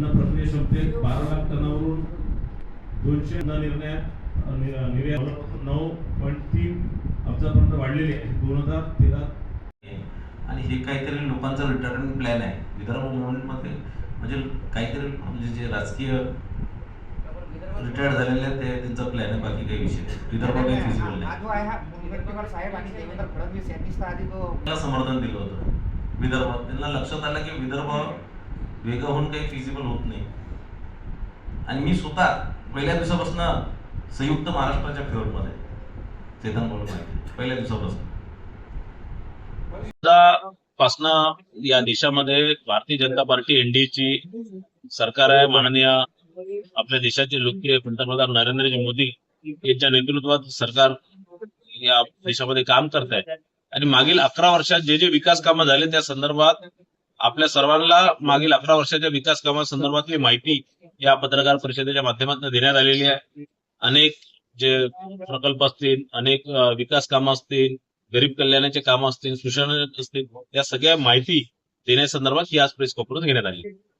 अन्न प्रक्रिया क्षमतेत बारा लाख टनावरून दोनशे अन्न निर्णयात निर्यात नऊ पॉईंट तीन अब्जापर्यंत वाढलेली आहे. दोन हजार तेरा. आणि हे काहीतरी लोकांचा रिटायरमेंट प्लॅन आहे. विदर्भ मुवमेंटमध्ये म्हणजे काहीतरी म्हणजे जे राजकीय रिटायर्ड झालेले आहेत ते त्यांचा प्लॅन आहे. बाकी काही विषय विदर्भ काही फिजिबल हा नाही समर्थन दिलं होतं. विदर्भ त्यांना लक्षात आलं की विदर्भ वेगळं होऊन काही फिजिबल होत नाही. आणि मी स्वतः पहिल्या दिवसापासून संयुक्त महाराष्ट्राच्या फेवरमध्ये चेतन बोलून माहिती पहिल्या दिवसापासून. पासनं या देशामध्ये भारतीय जनता पार्टी एनडीएची सरकार आहे माननीय आपल्या देशाचे लोकप्रिय पंतप्रधान नरेंद्र मोदी यांच्या नेतृत्वात सरकार या देशामध्ये काम करत आहे. आणि मागील अकरा वर्षात जे जे विकास कामं झाले त्या संदर्भात आपल्या सर्वांना मागील अकरा वर्षाच्या विकास कामासंदर्भातली माहिती या पत्रकार परिषदेच्या माध्यमातून देण्यात आलेली आहे. अनेक जे प्रकल्प असतील अनेक विकास कामं असतील गरीब कल्याणाचे कामं असतील सुशासन असतील या सगळ्या माहिती देण्यासंदर्भात ही आज प्रेस कॉन्फरन्स घेण्यात आली.